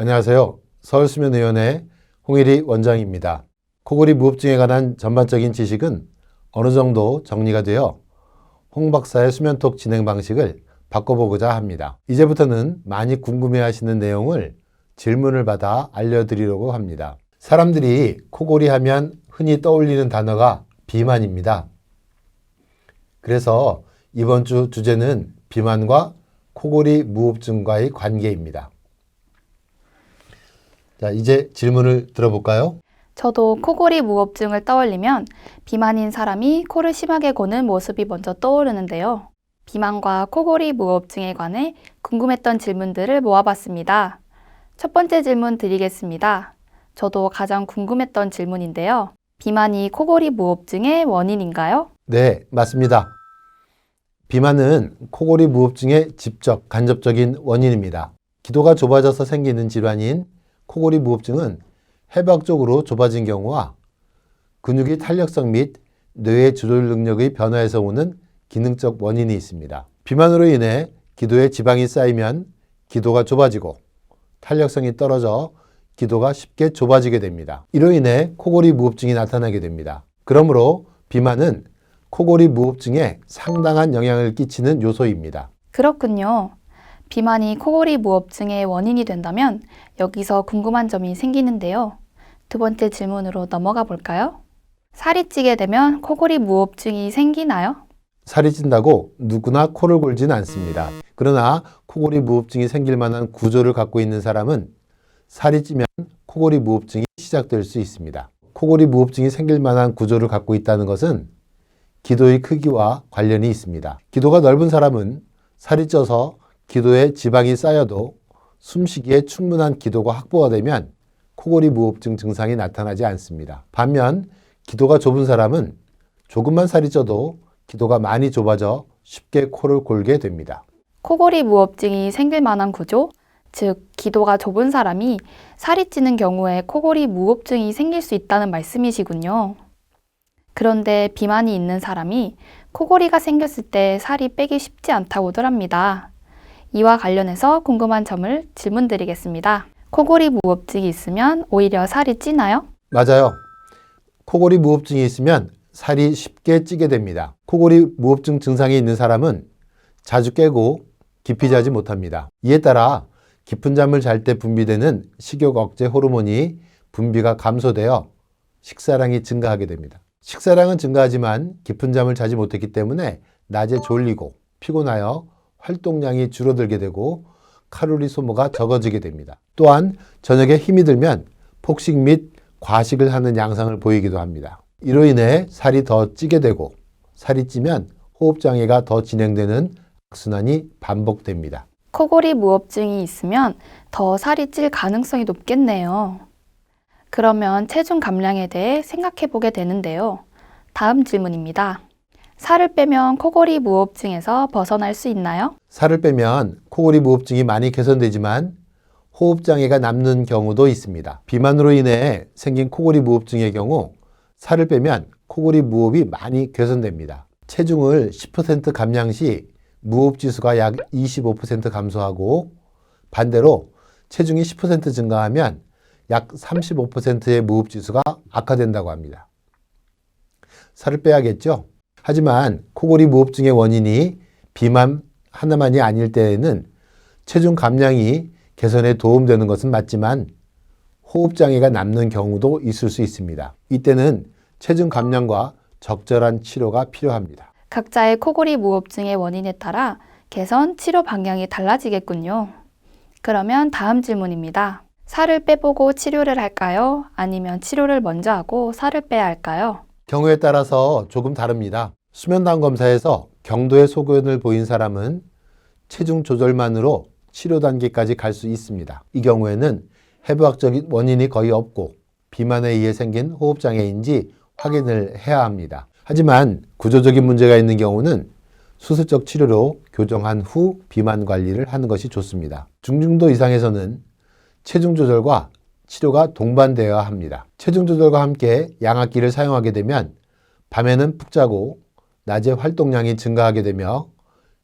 안녕하세요. 서울수면의원의 홍일희 원장입니다. 코골이 무호흡증에 관한 전반적인 지식은 어느 정도 정리가 되어 홍 박사의 수면톡 진행 방식을 바꿔보고자 합니다. 이제부터는 많이 궁금해 하시는 내용을 질문을 받아 알려드리려고 합니다. 사람들이 코골이 하면 흔히 떠올리는 단어가 비만입니다. 그래서 이번 주 주제는 비만과 코골이 무호흡증과의 관계입니다. 자, 이제 질문을 들어볼까요? 저도 코골이 무호흡증을 떠올리면 비만인 사람이 코를 심하게 고는 모습이 먼저 떠오르는데요. 비만과 코골이 무호흡증에 관해 궁금했던 질문들을 모아봤습니다. 첫 번째 질문 드리겠습니다. 저도 가장 궁금했던 질문인데요. 비만이 코골이 무호흡증의 원인인가요? 네, 맞습니다. 비만은 코골이 무호흡증의 직접 간접적인 원인입니다. 기도가 좁아져서 생기는 질환인 코골이 무호흡증은 해박적으로 좁아진 경우와 근육의 탄력성 및 뇌의 조절 능력의 변화에서 오는 기능적 원인이 있습니다. 비만으로 인해 기도에 지방이 쌓이면 기도가 좁아지고 탄력성이 떨어져 기도가 쉽게 좁아지게 됩니다. 이로 인해 코골이 무호흡증이 나타나게 됩니다. 그러므로 비만은 코골이 무호흡증에 상당한 영향을 끼치는 요소입니다. 그렇군요. 비만이 코골이 무호흡증의 원인이 된다면 여기서 궁금한 점이 생기는데요. 두 번째 질문으로 넘어가 볼까요? 살이 찌게 되면 코골이 무호흡증이 생기나요? 살이 찐다고 누구나 코를 골지는 않습니다. 그러나 코골이 무호흡증이 생길 만한 구조를 갖고 있는 사람은 살이 찌면 코골이 무호흡증이 시작될 수 있습니다. 코골이 무호흡증이 생길 만한 구조를 갖고 있다는 것은 기도의 크기와 관련이 있습니다. 기도가 넓은 사람은 살이 쪄서 기도에 지방이 쌓여도 숨쉬기에 충분한 기도가 확보가 되면 코골이 무호흡증 증상이 나타나지 않습니다. 반면 기도가 좁은 사람은 조금만 살이 쪄도 기도가 많이 좁아져 쉽게 코를 골게 됩니다. 코골이 무호흡증이 생길 만한 구조, 즉 기도가 좁은 사람이 살이 찌는 경우에 코골이 무호흡증이 생길 수 있다는 말씀이시군요. 그런데 비만이 있는 사람이 코골이가 생겼을 때 살이 빼기 쉽지 않다고들 합니다. 이와 관련해서 궁금한 점을 질문드리겠습니다. 코골이 무호흡증이 있으면 오히려 살이 찌나요? 맞아요. 코골이 무호흡증이 있으면 살이 쉽게 찌게 됩니다. 코골이 무호흡증 증상이 있는 사람은 자주 깨고 깊이 자지 못합니다. 이에 따라 깊은 잠을 잘 때 분비되는 식욕 억제 호르몬이 분비가 감소되어 식사량이 증가하게 됩니다. 식사량은 증가하지만 깊은 잠을 자지 못했기 때문에 낮에 졸리고 피곤하여 활동량이 줄어들게 되고 칼로리 소모가 적어지게 됩니다. 또한 저녁에 힘이 들면 폭식 및 과식을 하는 양상을 보이기도 합니다. 이로 인해 살이 더 찌게 되고 살이 찌면 호흡장애가 더 진행되는 악순환이 반복됩니다. 코골이 무호흡증이 있으면 더 살이 찔 가능성이 높겠네요. 그러면 체중 감량에 대해 생각해 보게 되는데요. 다음 질문입니다. 살을 빼면 코골이 무호흡증에서 벗어날 수 있나요? 살을 빼면 코골이 무호흡증이 많이 개선되지만 호흡장애가 남는 경우도 있습니다. 비만으로 인해 생긴 코골이 무호흡증의 경우 살을 빼면 코골이 무호흡이 많이 개선됩니다. 체중을 10% 감량 시 무호흡 지수가 약 25% 감소하고 반대로 체중이 10% 증가하면 약 35%의 무호흡 지수가 악화된다고 합니다. 살을 빼야겠죠? 하지만 코골이 무호흡증의 원인이 비만 하나만이 아닐 때에는 체중 감량이 개선에 도움되는 것은 맞지만 호흡 장애가 남는 경우도 있을 수 있습니다. 이때는 체중 감량과 적절한 치료가 필요합니다. 각자의 코골이 무호흡증의 원인에 따라 개선, 치료 방향이 달라지겠군요. 그러면 다음 질문입니다. 살을 빼보고 치료를 할까요? 아니면 치료를 먼저 하고 살을 빼야 할까요? 경우에 따라서 조금 다릅니다. 수면담 검사에서 경도의 소견을 보인 사람은 체중 조절만으로 치료 단계까지 갈 수 있습니다. 이 경우에는 해부학적인 원인이 거의 없고 비만에 의해 생긴 호흡장애인지 확인을 해야 합니다. 하지만 구조적인 문제가 있는 경우는 수술적 치료로 교정한 후 비만 관리를 하는 것이 좋습니다. 중증도 이상에서는 체중 조절과 치료가 동반되어야 합니다. 체중 조절과 함께 양압기를 사용하게 되면 밤에는 푹 자고 낮에 활동량이 증가하게 되며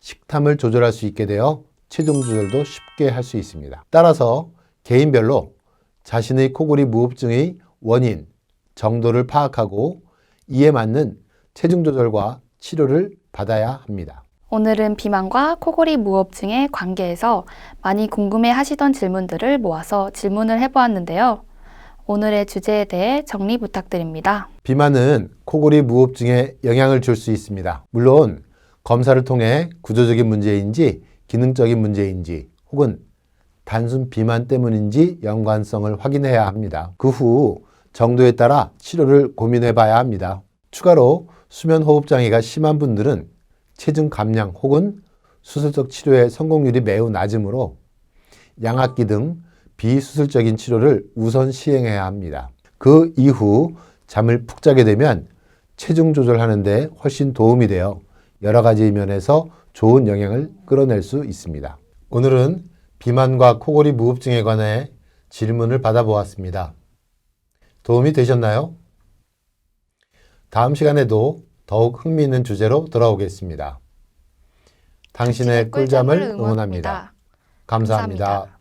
식탐을 조절할 수 있게 되어 체중 조절도 쉽게 할 수 있습니다. 따라서 개인별로 자신의 코골이 무호흡증의 원인, 정도를 파악하고 이에 맞는 체중 조절과 치료를 받아야 합니다. 오늘은 비만과 코골이 무호흡증의 관계에서 많이 궁금해 하시던 질문들을 모아서 질문을 해보았는데요. 오늘의 주제에 대해 정리 부탁드립니다. 비만은 코골이 무호흡증에 영향을 줄 수 있습니다. 물론 검사를 통해 구조적인 문제인지 기능적인 문제인지 혹은 단순 비만 때문인지 연관성을 확인해야 합니다. 그 후 정도에 따라 치료를 고민해 봐야 합니다. 추가로 수면 호흡 장애가 심한 분들은 체중 감량 혹은 수술적 치료의 성공률이 매우 낮으므로 양압기 등 비수술적인 치료를 우선 시행해야 합니다. 그 이후 잠을 푹 자게 되면 체중 조절하는데 훨씬 도움이 되어 여러 가지 면에서 좋은 영향을 끌어낼 수 있습니다. 오늘은 비만과 코골이 무호흡증에 관해 질문을 받아보았습니다. 도움이 되셨나요? 다음 시간에도 더욱 흥미있는 주제로 돌아오겠습니다. 당신의 꿀잠을 응원합니다. 감사합니다.